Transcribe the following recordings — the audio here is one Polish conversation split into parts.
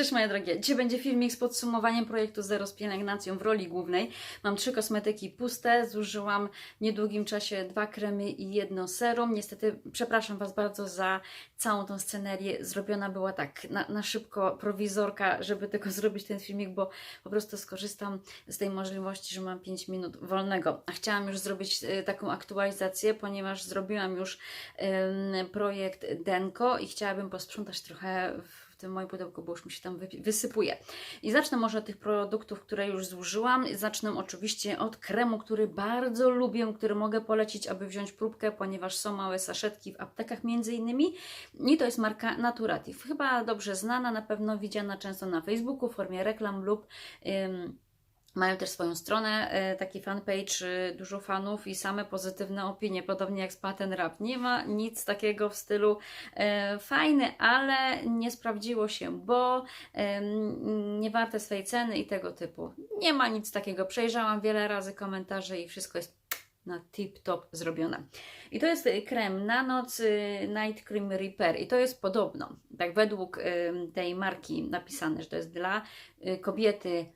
Cześć moje drogie, dzisiaj będzie filmik z podsumowaniem projektu Zero z pielęgnacją w roli głównej. Mam trzy kosmetyki puste, zużyłam w niedługim czasie dwa kremy i jedno serum. Niestety przepraszam Was bardzo za całą tą scenerię. Zrobiona była tak na, na szybko, prowizorka, żeby tylko zrobić ten filmik, bo po prostu skorzystam z tej możliwości, że mam 5 minut wolnego. A chciałam już zrobić e, taką aktualizację, ponieważ zrobiłam już em, projekt Denko i chciałabym posprzątać trochę w tym moim pudełku, bo już mi się tam wy- wysypuje. I zacznę może od tych produktów, które już zużyłam. Zacznę oczywiście od kremu, który bardzo lubię, który mogę polecić, aby wziąć próbkę, ponieważ są małe saszetki w aptekach między innymi. I to jest marka Naturative. Chyba dobrze znana, na pewno widziana często na Facebooku w formie reklam lub mają też swoją stronę, e, taki fanpage, e, dużo fanów i same pozytywne opinie, podobnie jak z Patent Rap. Nie ma nic takiego w stylu e, fajny, ale nie sprawdziło się, bo em, nie warte swej ceny i tego typu. Nie ma nic takiego. Przejrzałam wiele razy komentarze i wszystko jest na tip-top zrobione. I to jest y, krem na noc y, Night Cream Repair i to jest podobno, tak według y, tej marki napisane, że to jest dla kobiety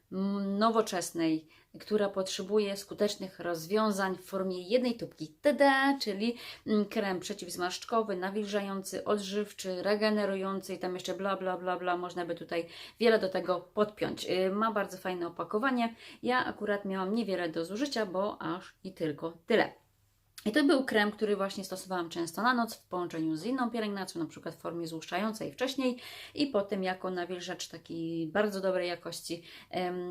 nowoczesnej, która potrzebuje skutecznych rozwiązań w formie jednej tubki. Tada, czyli mm, krem przeciwzmarszczkowy, nawilżający, odżywczy, regenerujący i tam jeszcze bla bla bla bla. Można by tutaj wiele do tego podpiąć. Y, Ma bardzo fajne opakowanie. Ja akurat miałam niewiele do zużycia, bo aż i tylko tyle. I to był krem, który właśnie stosowałam często na noc w połączeniu z inną pielęgnacją, na przykład w formie złuszczającej wcześniej i potem jako nawilżacz takiej bardzo dobrej jakości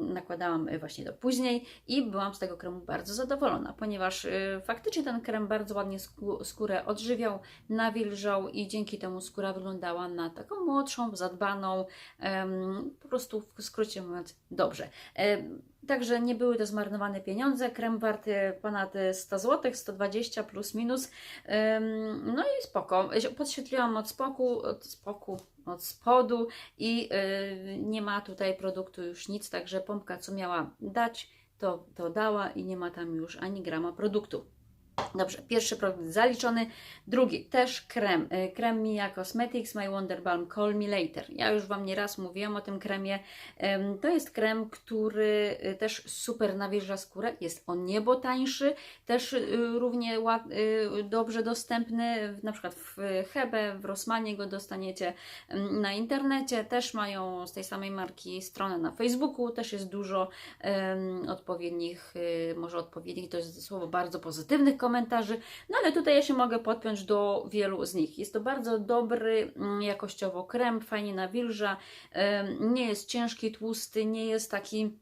nakładałam właśnie to później i byłam z tego kremu bardzo zadowolona, ponieważ y, faktycznie ten krem bardzo ładnie skó- skórę odżywiał, nawilżał i dzięki temu skóra wyglądała na taką młodszą, zadbaną, po prostu w skrócie mówiąc dobrze. Także nie były to zmarnowane pieniądze. Krem warty ponad 100 zł, 120 plus minus. No i spoko. Podświetliłam od spoku, od spoku, od spodu i yy, nie ma tutaj produktu już nic, także pompka co miała dać, to, to dała i nie ma tam już ani grama produktu. Dobrze, pierwszy produkt zaliczony. Drugi, też krem. Y, Krem Mia Cosmetics My Wonder Balm Call Me Later. Ja już Wam nieraz mówiłam o tym kremie. Em, To jest krem, który y, też super nawilża skórę. Jest o niebo tańszy, też y, równie dobrze dostępny. Na przykład w Hebe, w Rossmanie go dostaniecie na internecie. Też mają z tej samej marki stronę na Facebooku. Też jest dużo odpowiednich, może odpowiednich, to jest słowo bardzo pozytywnych komentarzy, no ale tutaj ja się mogę podpiąć do wielu z nich. Jest to bardzo dobry mm, jakościowo krem, fajnie nawilża, nie jest ciężki, tłusty, nie jest taki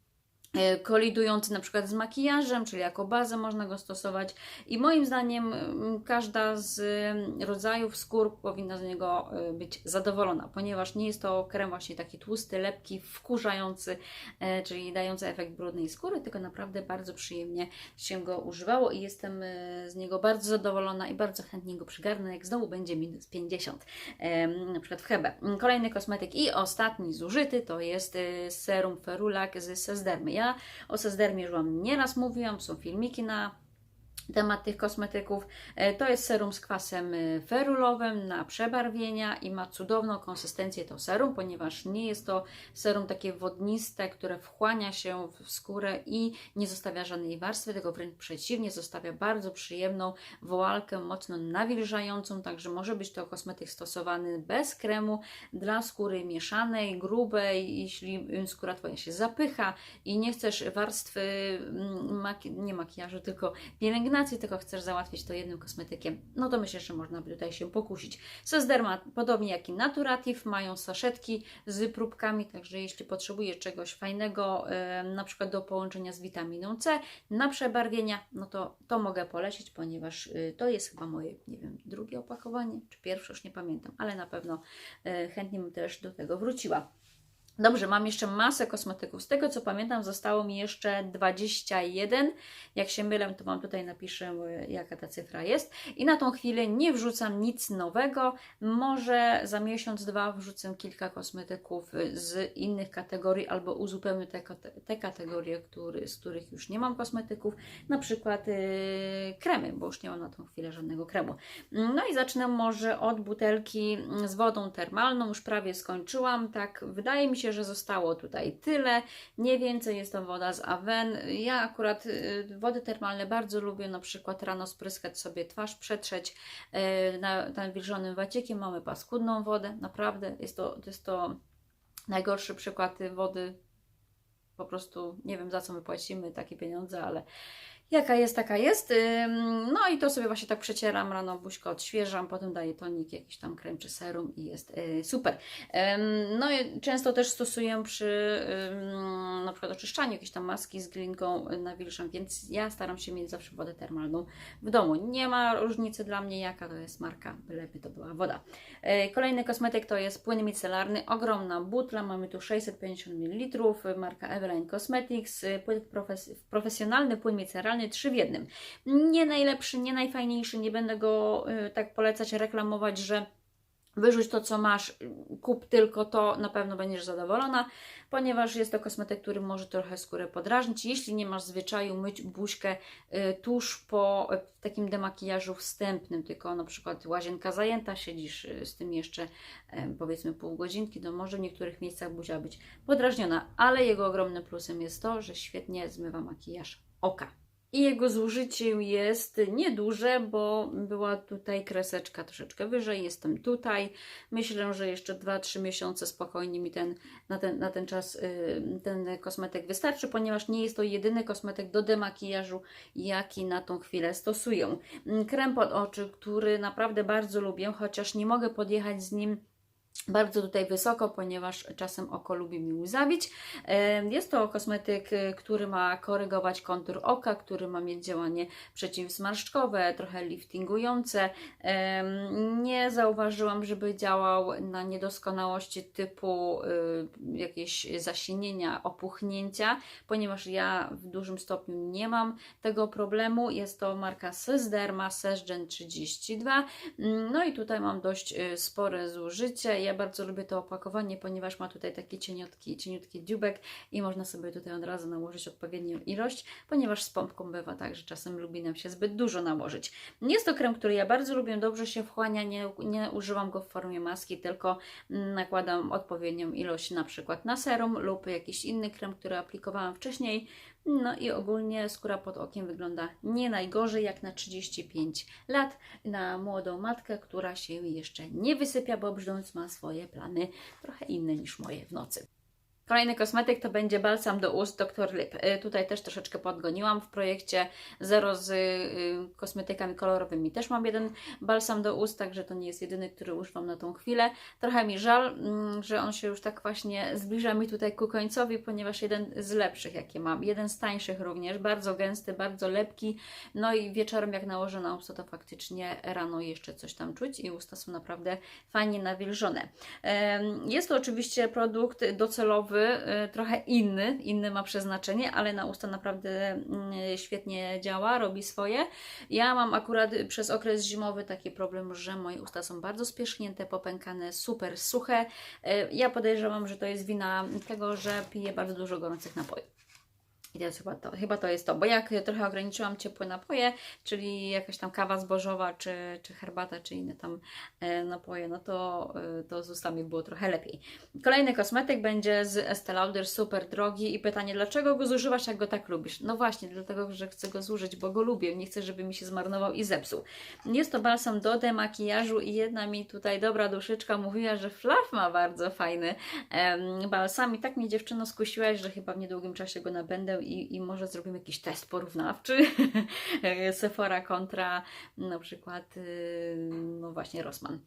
e, kolidujący na przykład z makijażem, czyli jako bazę można go stosować i moim zdaniem mm, każda z mm, rodzajów skór powinna z niego e, być zadowolona, ponieważ nie jest to krem właśnie taki tłusty, lepki, wkurzający, e, czyli dający efekt brudnej skóry, tylko naprawdę bardzo przyjemnie się go używało i jestem z niego bardzo zadowolona i bardzo chętnie go przygarnę, jak znowu będzie minus 50, em, na przykład w Hebe. Kolejny kosmetyk i ostatni zużyty to jest serum Ferulak z Sesdermy. Ja. O Sesdermie już Wam nieraz mówiłam, są filmiki na temat tych kosmetyków. E, To jest serum z kwasem e, ferulowym na przebarwienia i ma cudowną konsystencję to serum, ponieważ nie jest to serum takie wodniste, które wchłania się w skórę i nie zostawia żadnej warstwy, tylko wręcz przeciwnie, zostawia bardzo przyjemną woalkę, mocno nawilżającą, także może być to kosmetyk stosowany bez kremu dla skóry mieszanej, grubej, jeśli skóra Twoja się zapycha i nie chcesz warstwy, mm, maki- nie makijażu, tylko pielęgnacji, tylko chcesz załatwić to jednym kosmetykiem, no to myślę, że można by tutaj się pokusić. Sesderma, podobnie jak i Naturative, mają saszetki z próbkami, także jeśli potrzebujesz czegoś fajnego, na przykład do połączenia z witaminą C, na przebarwienia, no to to mogę polecić, ponieważ y, to jest chyba moje, nie wiem, drugie opakowanie, czy pierwsze, już nie pamiętam, ale na pewno e, chętnie bym też do tego wróciła. Dobrze, mam jeszcze masę kosmetyków. Z tego co pamiętam, zostało mi jeszcze 21. Jak się mylę, to Wam tutaj napiszę, jaka ta cyfra jest. I na tą chwilę nie wrzucam nic nowego. Może za miesiąc, dwa wrzucę kilka kosmetyków z innych kategorii albo uzupełnię te, te kategorie, który, z których już nie mam kosmetyków. Na przykład y, kremy, bo już nie mam na tą chwilę żadnego kremu. No i zacznę może od butelki z wodą termalną. Już prawie skończyłam. Tak, wydaje mi się, się, że zostało tutaj tyle. Nie więcej jest to woda z Aven. Ja akurat y, wody termalne bardzo lubię, na przykład rano spryskać sobie twarz, przetrzeć y, na, nawilżonym waciekiem. Mamy paskudną wodę, naprawdę. Jest to, jest to najgorszy przykład wody. Po prostu nie wiem za co my płacimy takie pieniądze, ale jaka jest, taka jest. No i to sobie właśnie tak przecieram rano, buźkę odświeżam, potem daję tonik, jakiś tam krem czy serum i jest y, super. No i często też stosuję przy na przykład oczyszczaniu jakiejś tam maski z glinką y, nawilżam, więc ja staram się mieć zawsze wodę termalną w domu. Nie ma różnicy dla mnie jaka to jest marka, byleby to była woda. E, Kolejny kosmetyk to jest płyn micelarny, ogromna butla, mamy tu 650 ml, marka Eveline Cosmetics, płyn profes profesjonalny płyn micelarny 3 w jednym. Nie najlepszy, nie najfajniejszy, nie będę go e, tak polecać, reklamować, że wyrzuć to co masz, kup tylko to, na pewno będziesz zadowolona, ponieważ jest to kosmetyk, który może trochę skórę podrażnić. Jeśli nie masz zwyczaju myć buźkę y, tuż po y, takim demakijażu wstępnym, tylko na przykład łazienka zajęta, siedzisz y, z tym jeszcze powiedzmy pół godzinki, to może w niektórych miejscach buzia być podrażniona, ale jego ogromnym plusem jest to, że świetnie zmywa makijaż oka. I jego zużycie jest nieduże, bo była tutaj kreseczka troszeczkę wyżej, jestem tutaj. Myślę, że jeszcze 2-3 miesiące spokojnie mi ten, na, ten, na ten czas y, ten kosmetyk wystarczy, ponieważ nie jest to jedyny kosmetyk do demakijażu, jaki na tą chwilę stosuję. Mm, Krem pod oczy, który naprawdę bardzo lubię, chociaż nie mogę podjechać z nim bardzo tutaj wysoko, ponieważ czasem oko lubi mi łzawić. Jest to kosmetyk, y, który ma korygować kontur oka, który ma mieć działanie przeciwzmarszczkowe, trochę liftingujące. Nie zauważyłam, żeby działał na niedoskonałości typu y, jakieś zasinienia, opuchnięcia, ponieważ ja w dużym stopniu nie mam tego problemu. Jest to marka Sysderma Sesgen 32. Mm, No i tutaj mam dość y, spore zużycie. Ja bardzo lubię to opakowanie, ponieważ ma tutaj taki cieniutki, cieniutki dziubek i można sobie tutaj od razu nałożyć odpowiednią ilość, ponieważ z pompką bywa tak, że czasem lubi nam się zbyt dużo nałożyć. Jest to krem, który ja bardzo lubię, dobrze się wchłania, nie, nie używam go w formie maski, tylko nakładam odpowiednią ilość na przykład na serum lub jakiś inny krem, który aplikowałam wcześniej. No i ogólnie skóra pod okiem wygląda nie najgorzej jak na 35 lat, na młodą matkę, która się jeszcze nie wysypia, bo brzdąc ma swoje plany trochę inne niż moje w nocy. Kolejny kosmetyk to będzie balsam do ust Dr. Lip. Y, Tutaj też troszeczkę podgoniłam w projekcie Zero z y, kosmetykami kolorowymi. Też mam jeden balsam do ust, także to nie jest jedyny, który używam na tą chwilę. Trochę mi żal, mm, że on się już tak właśnie zbliża mi tutaj ku końcowi, ponieważ jeden z lepszych, jakie mam, jeden z tańszych również, bardzo gęsty, bardzo lepki. No i wieczorem, jak nałożę na usta, to faktycznie rano jeszcze coś tam czuć i usta są naprawdę fajnie nawilżone. Jest to oczywiście produkt docelowy, y, trochę inny, inny ma przeznaczenie, ale na usta naprawdę mm, świetnie działa, robi swoje. Ja mam akurat przez okres zimowy taki problem, że moje usta są bardzo spierzchnięte, popękane, super suche. Y, Ja podejrzewam, że to jest wina tego, że piję bardzo dużo gorących napojów. I to jest chyba to, chyba to jest to, bo jak trochę ograniczyłam ciepłe napoje, czyli jakaś tam kawa zbożowa, czy, czy herbata, czy inne tam e, napoje, no to, e, to z ustami było trochę lepiej. Kolejny kosmetyk będzie z Estee Lauder, super drogi i pytanie, dlaczego go zużywasz, jak go tak lubisz? No właśnie, dlatego, że chcę go zużyć, bo go lubię, nie chcę, żeby mi się zmarnował i zepsuł. Jest to balsam do demakijażu i jedna mi tutaj dobra duszyczka mówiła, że Fluff ma bardzo fajny balsam i tak mnie dziewczyno skusiłaś, że chyba w niedługim czasie go nabędę i, i może zrobimy jakiś test porównawczy Sephora kontra na przykład y, no właśnie Rossmann.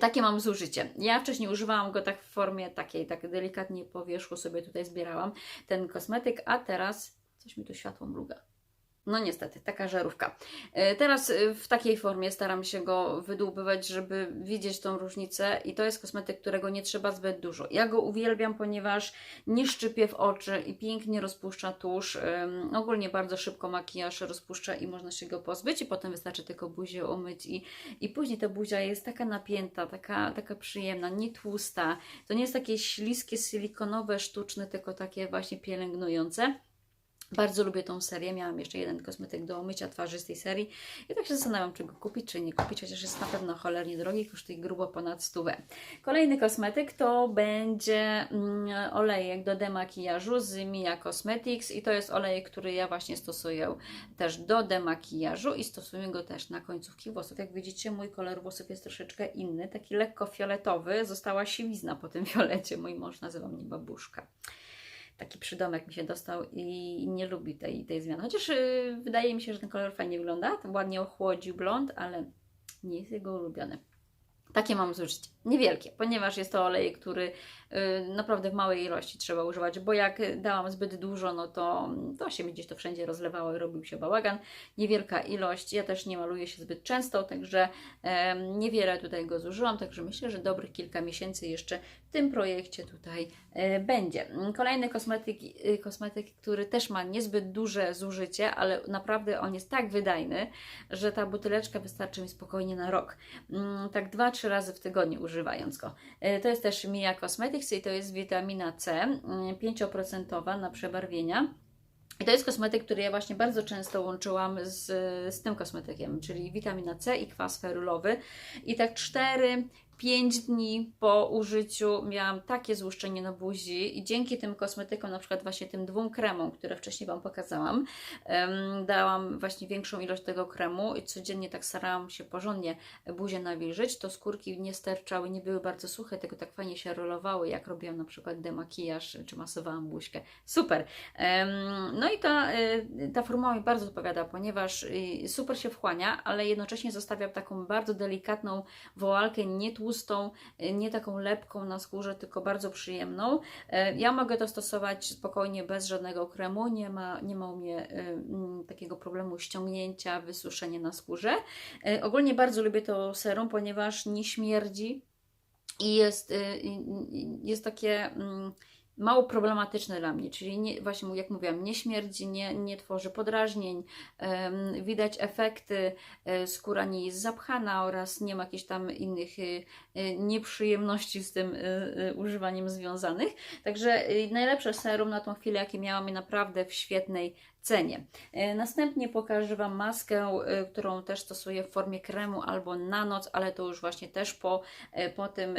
Takie mam zużycie. Ja wcześniej używałam go tak w formie takiej, tak delikatnie po wierzchu sobie tutaj zbierałam ten kosmetyk, a teraz coś mi tu światło mruga. No niestety, taka żarówka. E, Teraz e, w takiej formie staram się go wydłubywać, żeby widzieć tą różnicę i to jest kosmetyk, którego nie trzeba zbyt dużo. Ja go uwielbiam, ponieważ nie szczypie w oczy i pięknie rozpuszcza tusz. Ogólnie bardzo szybko makijaż rozpuszcza i można się go pozbyć i potem wystarczy tylko buzię umyć i, i później ta buzia jest taka napięta, taka, taka przyjemna, nie tłusta. To nie jest takie śliskie, silikonowe, sztuczne, tylko takie właśnie pielęgnujące. Bardzo lubię tą serię. Miałam jeszcze jeden kosmetyk do mycia twarzy z tej serii i tak się zastanawiam, czy go kupić, czy nie kupić, chociaż jest na pewno cholernie drogi, kosztuje grubo ponad stówę. Kolejny kosmetyk to będzie mm, olejek do demakijażu z Mia Cosmetics i to jest olejek, który ja właśnie stosuję też do demakijażu i stosuję go też na końcówki włosów. Jak widzicie, mój kolor włosów jest troszeczkę inny, taki lekko fioletowy. Została siwizna po tym fiolecie. Mój mąż nazywa mnie babuszka taki przydomek mi się dostał i nie lubi tej, tej zmiany. Chociaż yy, wydaje mi się, że ten kolor fajnie wygląda, ładnie ochłodził blond, ale nie jest jego ulubiony. Takie mam zużycie. Niewielkie, ponieważ jest to olej, który naprawdę w małej ilości trzeba używać, bo jak dałam zbyt dużo, no to, to się mi gdzieś to wszędzie rozlewało i robił się bałagan. Niewielka ilość, ja też nie maluję się zbyt często, także niewiele tutaj go zużyłam, także myślę, że dobrych kilka miesięcy jeszcze w tym projekcie tutaj e, będzie. Kolejny kosmetyk, y, kosmetyk, który też ma niezbyt duże zużycie, ale naprawdę on jest tak wydajny, że ta buteleczka wystarczy mi spokojnie na rok. Mm, tak dwa, trzy razy w tygodniu używając go. To jest też Mia Cosmetics i to jest witamina C, mm, 5% na przebarwienia. I to jest kosmetyk, który ja właśnie bardzo często łączyłam z, z tym kosmetykiem, czyli witamina C i kwas ferulowy. I tak 4 5 dni po użyciu miałam takie złuszczenie na buzi i dzięki tym kosmetykom, na przykład właśnie tym dwóm kremom, które wcześniej Wam pokazałam, dałam właśnie większą ilość tego kremu i codziennie tak starałam się porządnie buzię nawilżyć, to skórki nie sterczały, nie były bardzo suche, tylko tak fajnie się rolowały, jak robiłam na przykład demakijaż, czy masowałam buźkę. Super! No i ta, y, ta formuła mi bardzo odpowiada, ponieważ y, super się wchłania, ale jednocześnie zostawia taką bardzo delikatną woalkę, nie tłustą, y, nie taką lepką na skórze, tylko bardzo przyjemną. E, ja mogę to stosować spokojnie bez żadnego kremu, nie ma, nie ma u mnie y, mm, takiego problemu ściągnięcia, wysuszenia na skórze. E, ogólnie bardzo lubię to serum, ponieważ nie śmierdzi i jest, jest takie mm, mało problematyczne dla mnie, czyli nie, właśnie jak mówiłam, nie śmierdzi, nie, nie tworzy podrażnień, widać efekty, um, skóra nie jest zapchana oraz nie ma jakichś tam innych um, nieprzyjemności z tym używaniem związanych. Także najlepsze serum na tą chwilę, jakie miałam, naprawdę w świetnej cenie. Następnie pokażę Wam maskę, którą też stosuję w formie kremu albo na noc, ale to już właśnie też po, po tym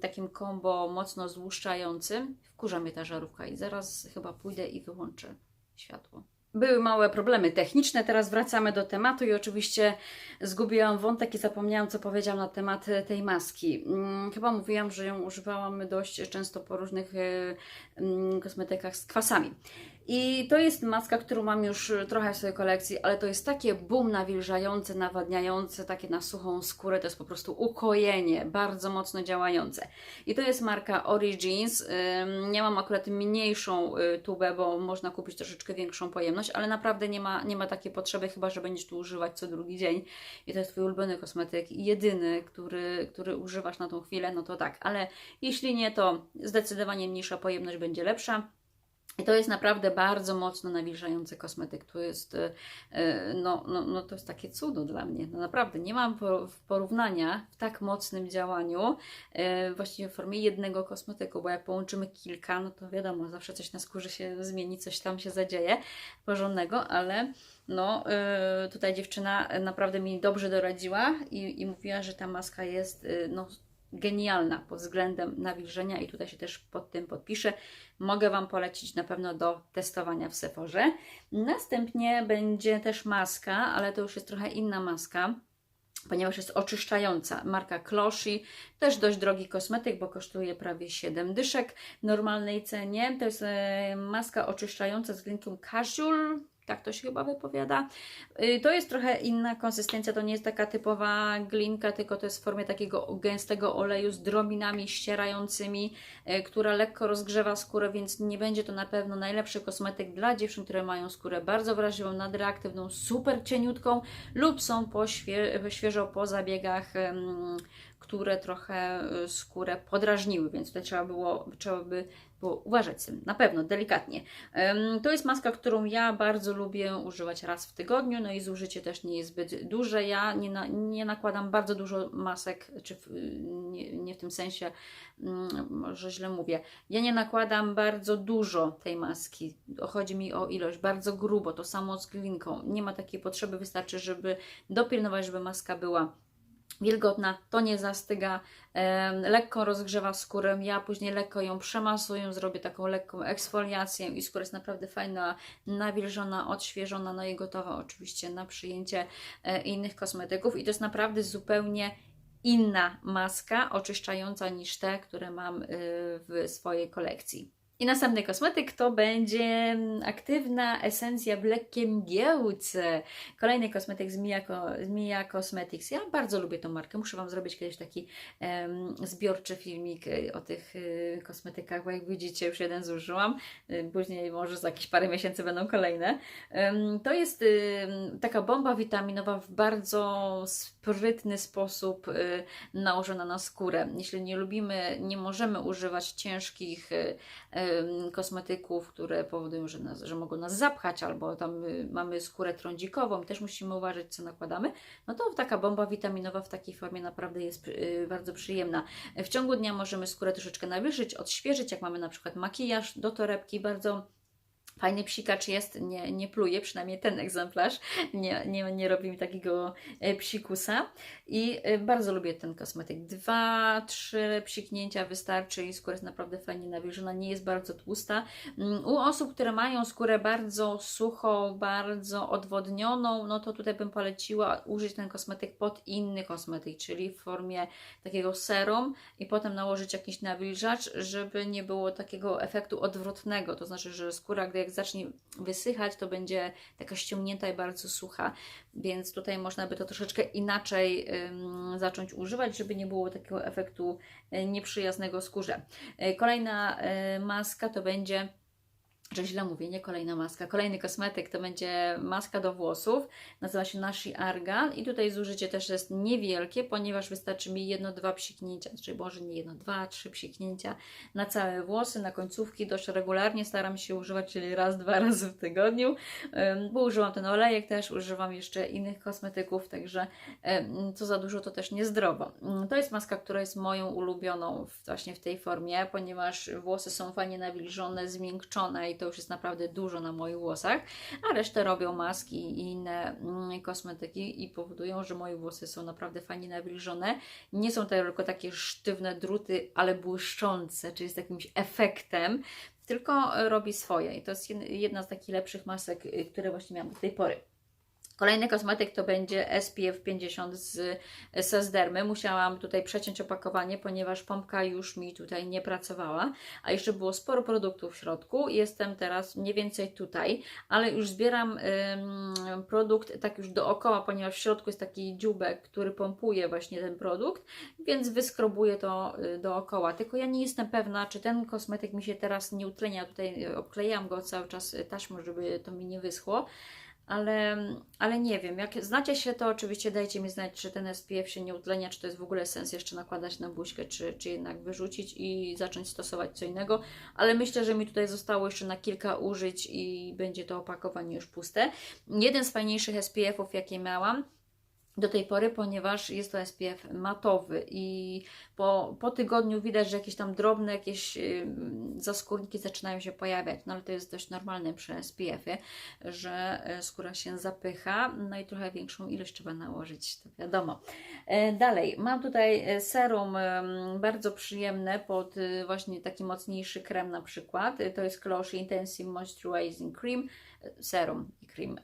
takim kombo mocno złuszczającym. Wkurza mnie ta żarówka i zaraz chyba pójdę i wyłączę światło. Były małe problemy techniczne, teraz wracamy do tematu i oczywiście zgubiłam wątek i zapomniałam, co powiedziałam na temat tej maski. Mm, chyba mówiłam, że ją używałam dość często po różnych e, mm, kosmetykach z kwasami. I to jest maska, którą mam już trochę w swojej kolekcji, ale to jest takie boom nawilżające, nawadniające, takie na suchą skórę, to jest po prostu ukojenie, bardzo mocno działające. I to jest marka Origins. Ja mam akurat mniejszą y, tubę, bo można kupić troszeczkę większą pojemność, ale naprawdę nie ma, nie ma takiej potrzeby, chyba że będziesz tu używać co drugi dzień. I to jest Twój ulubiony kosmetyk, jedyny, który, który używasz na tą chwilę, no to tak. Ale jeśli nie, to zdecydowanie mniejsza pojemność będzie lepsza. I to jest naprawdę bardzo mocno nawilżający kosmetyk. To jest, e, e, no, no, no to jest takie cudo dla mnie. No naprawdę nie mam porównania w tak mocnym działaniu, e, właściwie w formie jednego kosmetyku, bo jak połączymy kilka, no to wiadomo, zawsze coś na skórze się zmieni, coś tam się zadzieje porządnego, ale no tutaj dziewczyna naprawdę mi dobrze doradziła i, i mówiła, że ta maska jest no, genialna pod względem nawilżenia i tutaj się też pod tym podpiszę. Mogę Wam polecić na pewno do testowania w Sephorze. Następnie będzie też maska, ale to już jest trochę inna maska ponieważ jest oczyszczająca. Marka Closhi, też dość drogi kosmetyk, bo kosztuje prawie 7 dyszek w normalnej cenie. To jest e, maska oczyszczająca z glinką Casual, tak to się chyba wypowiada. Y, to jest trochę inna konsystencja, to nie jest taka typowa glinka, tylko to jest w formie takiego gęstego oleju z drobinami ścierającymi, y, która lekko rozgrzewa skórę, więc nie będzie to na pewno najlepszy kosmetyk dla dziewczyn, które mają skórę bardzo wrażliwą, nadreaktywną, super cieniutką lub są po świe świeżo po zabiegach które trochę y, skórę podrażniły, więc tutaj trzeba było, trzeba by było uważać z tym, na pewno, delikatnie. To jest maska, którą ja bardzo lubię używać raz w tygodniu, no i zużycie też nie jest zbyt duże. Ja nie, na, nie nakładam bardzo dużo masek, czy w, nie, nie w tym sensie, mm, może źle mówię, ja nie nakładam bardzo dużo tej maski. Chodzi mi o ilość, bardzo grubo, to samo z glinką. Nie ma takiej potrzeby, wystarczy, żeby dopilnować, żeby maska była wilgotna, to nie zastyga, lekko rozgrzewa skórę. Ja później lekko ją przemasuję, zrobię taką lekką eksfoliację i skóra jest naprawdę fajna, nawilżona, odświeżona, no i gotowa oczywiście na przyjęcie e, innych kosmetyków. I to jest naprawdę zupełnie inna maska oczyszczająca niż te, które mam y, w swojej kolekcji. I następny kosmetyk to będzie aktywna esencja w lekkiej mgiełce. Kolejny kosmetyk z Mia, z Mia Cosmetics. Ja bardzo lubię tą markę. Muszę Wam zrobić kiedyś taki em, zbiorczy filmik y, o tych y, kosmetykach, bo jak widzicie, już jeden zużyłam. Y, Później może za jakieś parę miesięcy będą kolejne. Em, To jest taka bomba witaminowa w bardzo sprytny sposób nałożona na skórę. Jeśli nie lubimy, nie możemy używać ciężkich kosmetyków, które powodują, że, nas, że mogą nas zapchać, albo tam y, mamy skórę trądzikową, też musimy uważać, co nakładamy, no to taka bomba witaminowa w takiej formie naprawdę jest y, bardzo przyjemna. W ciągu dnia możemy skórę troszeczkę nawilżyć, odświeżyć, jak mamy na przykład makijaż do torebki, bardzo Fajny psikacz jest, nie, nie pluje, przynajmniej ten egzemplarz, nie, nie, nie robi mi takiego e, psikusa i e, bardzo lubię ten kosmetyk. Dwa, trzy psiknięcia wystarczy i skóra jest naprawdę fajnie nawilżona, nie jest bardzo tłusta. Mm, U osób, które mają skórę bardzo suchą, bardzo odwodnioną, no to tutaj bym poleciła użyć ten kosmetyk pod inny kosmetyk, czyli w formie takiego serum i potem nałożyć jakiś nawilżacz, żeby nie było takiego efektu odwrotnego, to znaczy, że skóra, gdy jak zacznie wysychać, to będzie taka ściągnięta i bardzo sucha, więc tutaj można by to troszeczkę inaczej ym, zacząć używać, żeby nie było takiego efektu y, nieprzyjaznego skórze. Y, Kolejna y, maska to będzie że źle mówię, nie kolejna maska. Kolejny kosmetyk to będzie maska do włosów. Nazywa się Nashi Argan i tutaj zużycie też jest niewielkie, ponieważ wystarczy mi jedno, dwa psiknięcia, czyli może nie jedno, dwa, trzy psiknięcia na całe włosy, na końcówki dość regularnie staram się używać, czyli raz, dwa razy w tygodniu, bo używam ten olejek też, używam jeszcze innych kosmetyków, także co za dużo to też niezdrowo. Ym, To jest maska, która jest moją ulubioną właśnie w tej formie, ponieważ włosy są fajnie nawilżone, zmiękczone i to już jest naprawdę dużo na moich włosach, a resztę robią maski i inne mm, kosmetyki i powodują, że moje włosy są naprawdę fajnie nawilżone. Nie są to tylko takie sztywne druty, ale błyszczące, czyli z jakimś efektem, tylko robi swoje i to jest jed- jedna z takich lepszych masek, y, które właśnie miałam do tej pory. Kolejny kosmetyk to będzie SPF 50 z Sesdermy. Musiałam tutaj przeciąć opakowanie, ponieważ pompka już mi tutaj nie pracowała, a jeszcze było sporo produktów w środku. Jestem teraz mniej więcej tutaj, ale już zbieram ym, produkt tak już dookoła, ponieważ w środku jest taki dziubek, który pompuje właśnie ten produkt, więc wyskrobuję to y, dookoła. Tylko ja nie jestem pewna, czy ten kosmetyk mi się teraz nie utlenia. Tutaj obklejam go cały czas taśmą, żeby to mi nie wyschło ale, ale nie wiem. Jak znacie się, to oczywiście dajcie mi znać, czy ten SPF się nie utlenia, czy to jest w ogóle sens jeszcze nakładać na buźkę, czy, czy jednak wyrzucić i zacząć stosować co innego. Ale myślę, że mi tutaj zostało jeszcze na kilka użyć i będzie to opakowanie już puste. Jeden z fajniejszych SPF-ów, jakie miałam, do tej pory, ponieważ jest to SPF matowy i po, po tygodniu widać, że jakieś tam drobne jakieś zaskórniki zaczynają się pojawiać, no ale to jest dość normalne przy SPF-ie, że y, skóra się zapycha, no i trochę większą ilość trzeba nałożyć, to wiadomo. E, Dalej, mam tutaj e, serum bardzo przyjemne pod y, właśnie taki mocniejszy krem na przykład, to jest Cloche Intensive Moisturizing Cream, e, serum i cream,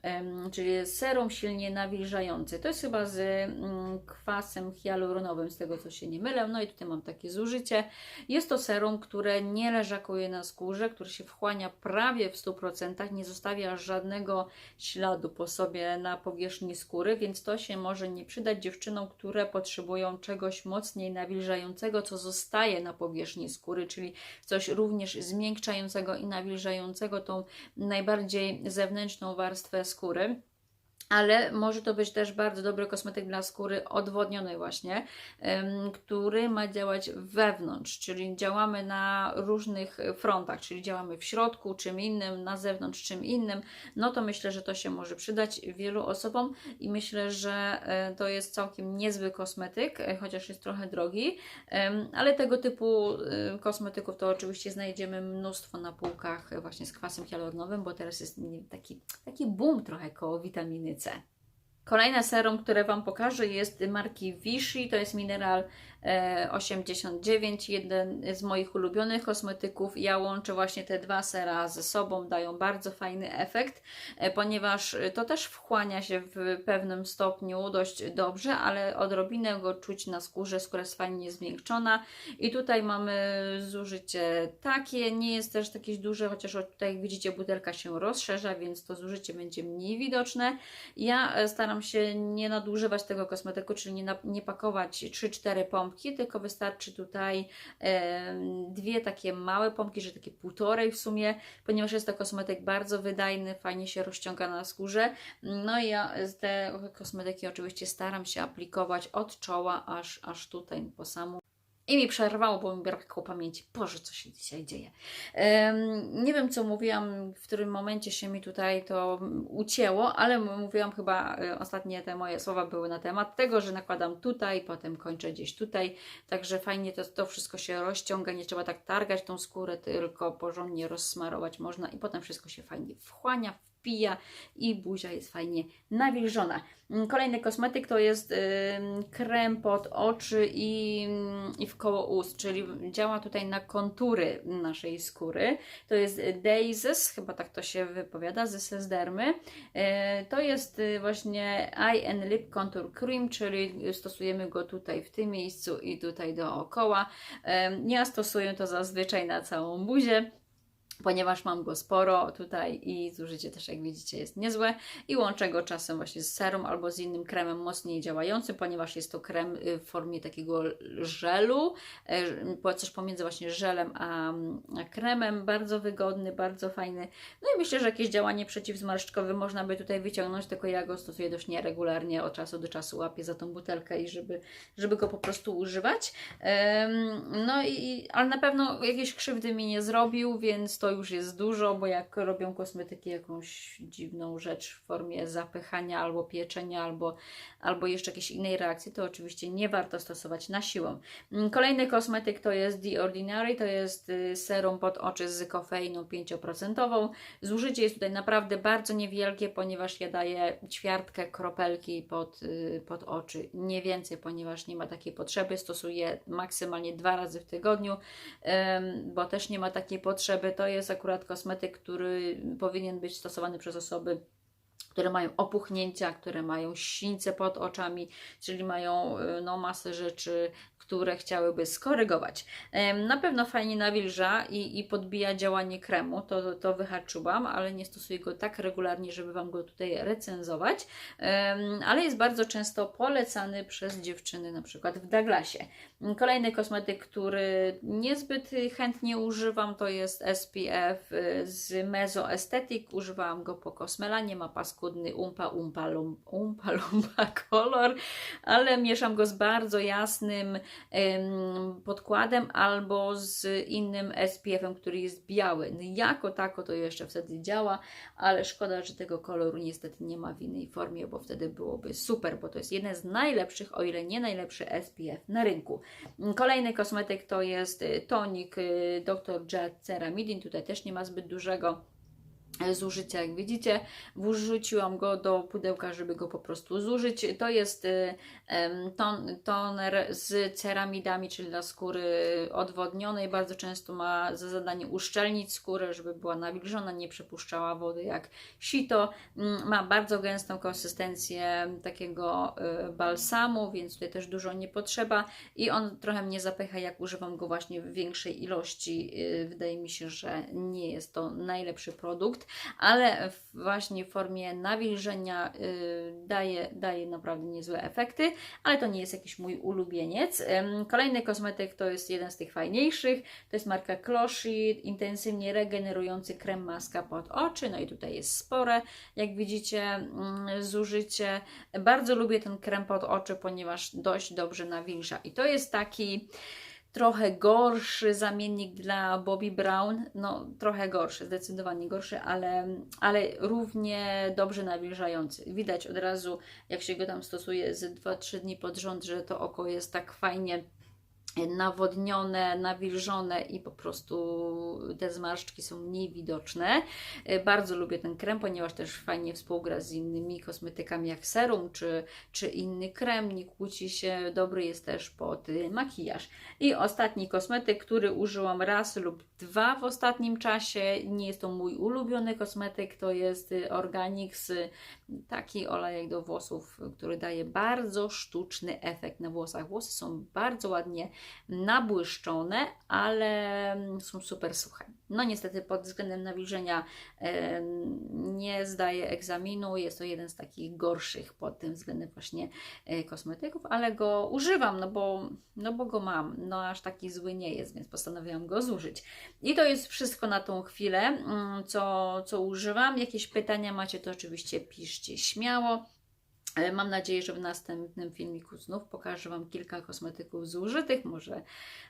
czyli serum silnie nawilżający. To jest chyba z mm, kwasem hialuronowym, z tego co się nie mylę. No i tutaj mam takie zużycie. Jest to serum, które nie leżakuje na skórze, które się wchłania prawie w 100%, nie zostawia żadnego śladu po sobie na powierzchni skóry, więc to się może nie przydać dziewczynom, które potrzebują czegoś mocniej nawilżającego, co zostaje na powierzchni skóry, czyli coś również zmiękczającego i nawilżającego tą najbardziej zewnętrzną warstwę skóry. Ale może to być też bardzo dobry kosmetyk dla skóry odwodnionej właśnie, który ma działać wewnątrz, czyli działamy na różnych frontach, czyli działamy w środku czym innym, na zewnątrz czym innym, no to myślę, że to się może przydać wielu osobom i myślę, że e, to jest całkiem niezły kosmetyk, e, chociaż jest trochę drogi, ale tego typu e, kosmetyków to oczywiście znajdziemy mnóstwo na półkach właśnie z kwasem hialuronowym, bo teraz jest taki, taki boom trochę koło witaminy C. Kolejne serum, które Wam pokażę jest marki Vichy, to jest mineral 89, jeden z moich ulubionych kosmetyków. Ja łączę właśnie te dwa sera ze sobą, dają bardzo fajny efekt, e, ponieważ to też wchłania się w pewnym stopniu dość dobrze, ale odrobinę go czuć na skórze, skóra jest fajnie zmiękczona i tutaj mamy zużycie takie, nie jest też jakieś duże, chociaż tutaj widzicie butelka się rozszerza, więc to zużycie będzie mniej widoczne. Ja e, staram się nie nadużywać tego kosmetyku, czyli nie, nie pakować 3-4 pompki, tylko wystarczy tutaj dwie takie małe pompki, że takie półtorej w sumie, ponieważ jest to kosmetyk bardzo wydajny, fajnie się rozciąga na skórze. No i ja te kosmetyki oczywiście staram się aplikować od czoła aż, aż tutaj po samą i mi przerwało, bo mi brakło pamięci. Boże, co się dzisiaj dzieje. Em, nie wiem, co mówiłam, w którym momencie się mi tutaj to ucięło, ale mówiłam chyba, e, ostatnie te moje słowa były na temat tego, że nakładam tutaj, potem kończę gdzieś tutaj. Także fajnie to, to wszystko się rozciąga, nie trzeba tak targać tą skórę, tylko porządnie rozsmarować można i potem wszystko się fajnie wchłania, wpija i buzia jest fajnie nawilżona. Mm, Kolejny kosmetyk to jest krem pod oczy i, i w koło ust, czyli działa tutaj na kontury naszej skóry. To jest Daisies, chyba tak to się wypowiada, z Sesdermy. E, To jest y, właśnie Eye and Lip Contour Cream, czyli stosujemy go tutaj w tym miejscu i tutaj dookoła. Ja stosuję to zazwyczaj na całą buzię ponieważ mam go sporo tutaj i zużycie też jak widzicie jest niezłe i łączę go czasem właśnie z serum albo z innym kremem mocniej działającym, ponieważ jest to krem y, w formie takiego żelu, e, coś pomiędzy właśnie żelem a, a kremem, bardzo wygodny, bardzo fajny. No i myślę, że jakieś działanie przeciwzmarszczkowe można by tutaj wyciągnąć, tylko ja go stosuję dość nieregularnie, od czasu do czasu łapię za tą butelkę i żeby, żeby go po prostu używać. No i, ale na pewno jakieś krzywdy mi nie zrobił, więc to już jest dużo, bo jak robią kosmetyki jakąś dziwną rzecz w formie zapychania albo pieczenia, albo, albo jeszcze jakiejś innej reakcji, to oczywiście nie warto stosować na siłę. Mm, Kolejny kosmetyk to jest The Ordinary, to jest y, serum pod oczy z kofeiną 5%. Zużycie jest tutaj naprawdę bardzo niewielkie, ponieważ ja daję ćwiartkę kropelki pod, y, pod oczy, nie więcej, ponieważ nie ma takiej potrzeby. Stosuję maksymalnie dwa razy w tygodniu, bo też nie ma takiej potrzeby. To jest akurat kosmetyk, który powinien być stosowany przez osoby które mają opuchnięcia, które mają sińce pod oczami, czyli mają y, no, masę rzeczy, które chciałyby skorygować. Na pewno fajnie nawilża i, i podbija działanie kremu, to, to wyhaczyłam, ale nie stosuję go tak regularnie, żeby Wam go tutaj recenzować, ale jest bardzo często polecany przez dziewczyny, na przykład w Douglasie. Kolejny kosmetyk, który niezbyt chętnie używam, to jest SPF y, z Mezo Aesthetic. Używałam go po Kosmelanie, ma paskudny umpa umpa lum, umpa lumpa kolor, ale mieszam go z bardzo jasnym podkładem albo z innym SPF-em, który jest biały. No, jako tako to jeszcze wtedy działa, ale szkoda, że tego koloru niestety nie ma w innej formie, bo wtedy byłoby super, bo to jest jeden z najlepszych, o ile nie najlepszy SPF na rynku. Kolejny kosmetyk to jest y, tonik y, Dr. Jet Ceramidin. Tutaj też nie ma zbyt dużego e, zużycia, jak widzicie. Wrzuciłam go do pudełka, żeby go po prostu zużyć. To jest em, ton, toner z ceramidami, czyli dla skóry odwodnionej. Bardzo często ma za zadanie uszczelnić skórę, żeby była nawilżona, nie przepuszczała wody jak sito. Mm, Ma bardzo gęstą konsystencję takiego y, balsamu, więc tutaj też dużo nie potrzeba i on trochę mnie zapycha, jak używam go właśnie w większej ilości. Wydaje mi się, że nie jest to najlepszy produkt. Ale właśnie w formie nawilżenia y, daje, daje naprawdę niezłe efekty, ale to nie jest jakiś mój ulubieniec. Kolejny kosmetyk to jest jeden z tych fajniejszych, to jest marka Closhi, intensywnie regenerujący krem maska pod oczy, no i tutaj jest spore, jak widzicie, mm, zużycie. Bardzo lubię ten krem pod oczy, ponieważ dość dobrze nawilża i to jest taki trochę gorszy zamiennik dla Bobbi Brown, no trochę gorszy, zdecydowanie gorszy, ale, ale równie dobrze nawilżający. Widać od razu, jak się go tam stosuje z 2-3 dni pod rząd, że to oko jest tak fajnie nawodnione, nawilżone i po prostu te zmarszczki są mniej widoczne. E, Bardzo lubię ten krem, ponieważ też fajnie współgra z innymi kosmetykami jak serum czy, czy inny krem, nie kłóci się, dobry jest też pod makijaż. I ostatni kosmetyk, który użyłam raz lub dwa w ostatnim czasie, nie jest to mój ulubiony kosmetyk, to jest y, Organix, y, taki olejek do włosów, który daje bardzo sztuczny efekt na włosach. Włosy są bardzo ładnie nabłyszczone, ale mm, są super suche. No niestety pod względem nawilżenia nie zdaje egzaminu. Jest to jeden z takich gorszych pod tym względem właśnie e, kosmetyków, ale go używam, no bo, no bo go mam. No aż taki zły nie jest, więc postanowiłam go zużyć. I to jest wszystko na tą chwilę, mm, co, co używam. Jakieś pytania macie, to oczywiście piszcie śmiało. E, Mam nadzieję, że w następnym filmiku znów pokażę Wam kilka kosmetyków zużytych, może,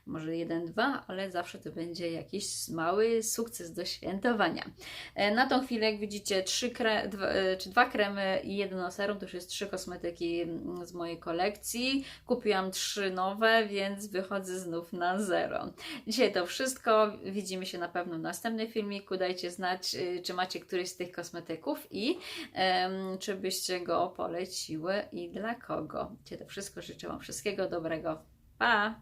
może jeden, dwa, ale zawsze to będzie jakiś mały sukces do świętowania. E, Na tą chwilę, jak widzicie, trzy kre, dwa, e, czy dwa kremy i jedno serum, to już jest trzy kosmetyki mm, z mojej kolekcji. Kupiłam trzy nowe, więc wychodzę znów na zero. Dzisiaj to wszystko. Widzimy się na pewno w następnym filmiku. Dajcie znać, y, czy macie któryś z tych kosmetyków i em, czy byście go poleciły i dla kogo. Dzisiaj to wszystko. Życzę Wam wszystkiego dobrego. Pa!